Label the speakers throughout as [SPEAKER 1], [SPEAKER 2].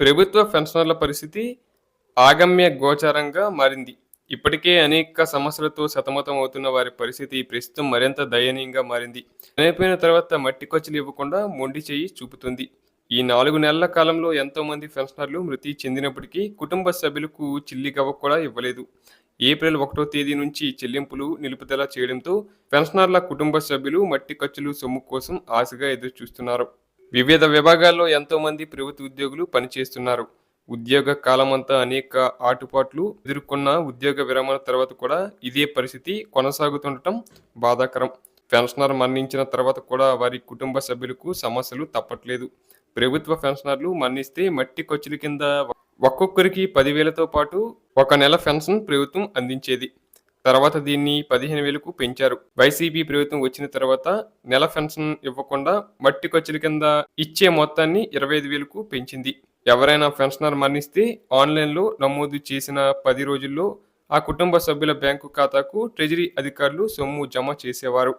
[SPEAKER 1] ప్రభుత్వ పెన్షనర్ల పరిస్థితి ఆగమ్య గోచరంగా మారింది. ఇప్పటికే అనేక సమస్యలతో సతమతం అవుతున్న వారి పరిస్థితి ప్రస్తుతం మరింత దయనీయంగా మారింది. చనిపోయిన తర్వాత మట్టి ఖర్చులు ఇవ్వకుండా మొండి చేయి చూపుతుంది. ఈ నాలుగు నెలల కాలంలో ఎంతో మంది పెన్షనర్లు మృతి చెందినప్పటికీ కుటుంబ సభ్యులకు చిల్లి గవ్వ కూడా ఇవ్వలేదు. ఏప్రిల్ ఒకటో తేదీ నుంచి చెల్లింపులు నిలుపుదల చేయడంతో పెన్షనర్ల కుటుంబ సభ్యులు మట్టి ఖర్చులు సొమ్ము కోసం ఆశగా ఎదురు చూస్తున్నారు వివిధ విభాగాల్లో ఎంతోమంది ప్రభుత్వ ఉద్యోగులు పనిచేస్తున్నారు. ఉద్యోగ కాలమంతా అనేక ఆటుపాట్లు ఎదుర్కొన్న ఉద్యోగ విరమణ తర్వాత కూడా ఇదే పరిస్థితి కొనసాగుతుండటం బాధాకరం. పెన్షనర్ మరణించిన తర్వాత కూడా వారి కుటుంబ సభ్యులకు సమస్యలు తప్పట్లేదు. ప్రభుత్వ పెన్షనర్లు మరణిస్తే మట్టి ఖర్చుల కింద ఒక్కొక్కరికి పదివేలతో పాటు ఒక నెల పెన్షన్ ప్రభుత్వం అందించేది. తర్వాత దీన్ని పదిహేను వేలకు పెంచారు. వైసీపీ ప్రభుత్వం వచ్చిన తర్వాత నెల పెన్షన్ ఇవ్వకుండా మట్టి ఖర్చుల కింద ఇచ్చే మొత్తాన్ని ఇరవై ఐదు వేలకు పెంచింది. ఎవరైనా పెన్షనర్ మరణిస్తే ఆన్లైన్లో నమోదు చేసిన పది రోజుల్లో ఆ కుటుంబ సభ్యుల బ్యాంకు ఖాతాకు ట్రెజరీ అధికారులు సొమ్ము జమ చేసేవారు.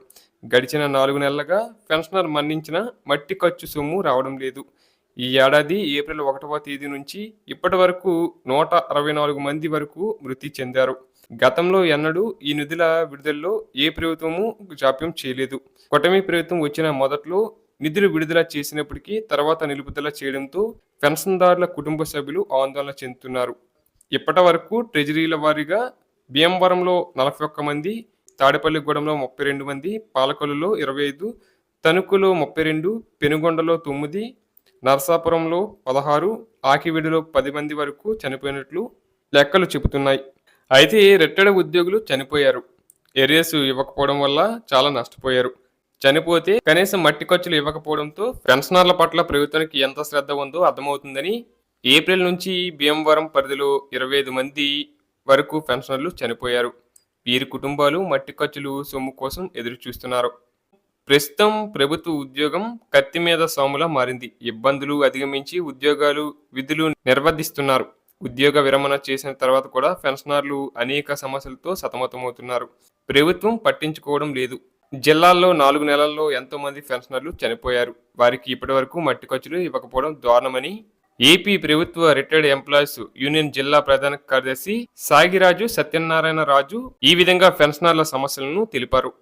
[SPEAKER 1] గడిచిన నాలుగు నెలలుగా పెన్షనర్ మరణించిన మట్టి ఖర్చు సొమ్ము రావడం లేదు. ఈ ఏడాది ఏప్రిల్ ఒకటవ తేదీ నుంచి ఇప్పటి వరకు నూట అరవై నాలుగు మంది వరకు మృతి చెందారు. గతంలో ఎన్నడూ ఈ నిధుల విడుదలలో ఏ ప్రభుత్వము జాప్యం చేయలేదు. కొటమి ప్రభుత్వం వచ్చిన మొదట్లో నిధులు విడుదల చేసినప్పటికీ తర్వాత నిలుపుదల చేయడంతో పెన్షన్దారుల కుటుంబ సభ్యులు ఆందోళన చెందుతున్నారు. ఇప్పటి వరకు ట్రెజరీల వారీగా భీమవరంలో నలభై ఒక్క మంది తాడేపల్లిగూడెంలో ముప్పై రెండు మంది పాలకొల్లులో ఇరవై ఐదు తణుకులో ముప్పై రెండు పెనుగొండలో తొమ్మిది నరసాపురంలో పదహారు ఆకివీడులో పది మంది వరకు చనిపోయినట్లు లెక్కలు చెబుతున్నాయి. అయితే రిటైర్డ్ ఉద్యోగులు చనిపోయారు. ఎరియర్స్ ఇవ్వకపోవడం వల్ల చాలా నష్టపోయారు. చనిపోతే కనీసం మట్టి ఖర్చులు ఇవ్వకపోవడంతో పెన్షనర్ల పట్ల ప్రభుత్వానికి ఎంత శ్రద్ధ ఉందో అర్థమవుతుందని ఏప్రిల్ నుంచి భీమవరం పరిధిలో ఇరవై ఐదు మంది వరకు పెన్షనర్లు చనిపోయారు. వీరి కుటుంబాలు మట్టి ఖర్చులు సొమ్ము కోసం ఎదురు చూస్తున్నారు ప్రస్తుతం ప్రభుత్వ ఉద్యోగం కత్తి మీద సోములా మారింది. ఇబ్బందులు అధిగమించి ఉద్యోగాలు విధులు నిర్వర్తిస్తున్నారు. ఉద్యోగ విరమణ చేసిన తర్వాత కూడా పెన్షనర్లు అనేక సమస్యలతో సతమతమవుతున్నారు. ప్రభుత్వం పట్టించుకోవడం లేదు. జిల్లాల్లో నాలుగు నెలల్లో ఎంతో మంది పెన్షనర్లు చనిపోయారు. వారికి ఇప్పటివరకు మట్టి ఖర్చులు ఇవ్వకపోవడం దారుణమని ఏపీ ప్రభుత్వ రిటైర్డ్ ఎంప్లాయీస్ యూనియన్ జిల్లా ప్రధాన కార్యదర్శి సాగిరాజు సత్యనారాయణ రాజు ఈ విధంగా పెన్షనర్ల సమస్యలను తెలిపారు.